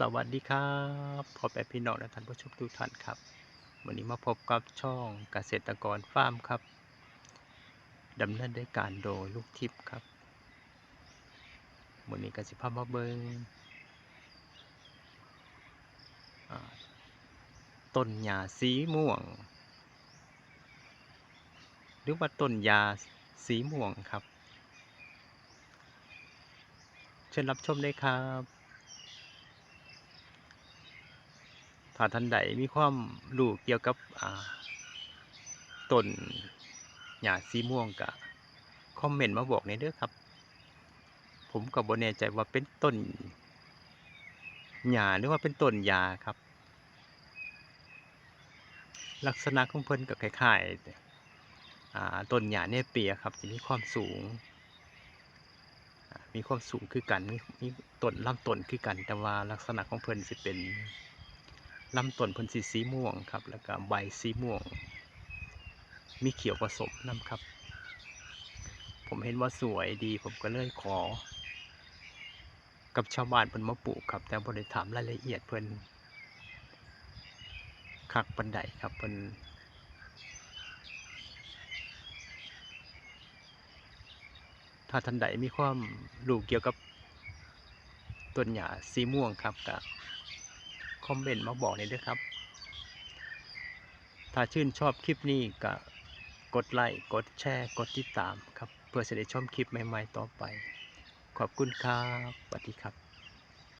สวัสดีครับพ่อแม่พี่น้องและท่านผู้ชมทุกท่านครับ วันนี้มาพบกับช่องเกษตรกรฟาร์มครับดำเนินด้วยการโดยลูกทิพย์ครับวันนี้กสิภาพมาเบิงต้นหญ้าสีม่วง หรือว่าต้นยาสีม่วงครับ เชิญรับชมได้ครับ ถ้าท่านใดมีความรู้เกี่ยวกับต้นหญ้าสีม่วงก็คอมเมนต์มาบอกในเด้อครับ ผมก็บ่แน่ใจว่าเป็นต้นหญ้าหรือว่าเป็นต้นยาครับ ลักษณะของเพิ่นก็คล้ายๆอ่ต้นหญ้าเนี่ยเปียครับจะมีความสูง มีความสูงคือกันมีต้นลำต้นคือกันแต่ว่าลักษณะของเพิ่นสิเป็น ลำต้นเพิ่นสีสีม่วงครับ แล้วก็ใบสีม่วง มีเขียวผสมนํครับ ผมเห็นว่าสวยดี ผมก็เลยขอ กับชาวบ้านเพิ่นมาปลูกครับ แต่บ่ได้ถามรายละเอียดเพิ่นคักปานใดครับเพิ่นถ้าท่านใดมีความรู้เกี่ยวกับต้นหญ้าสีม่วงครับก็ คอมเมนต์มาบอกหน่อยด้วยครับ ถ้าชื่นชอบคลิปนี้ก็กดไลค์กดแชร์กดติดตามครับ เพื่อจะได้ชมคลิปใหม่ ๆ ต่อไป ขอบคุณครับสวัสดีครับ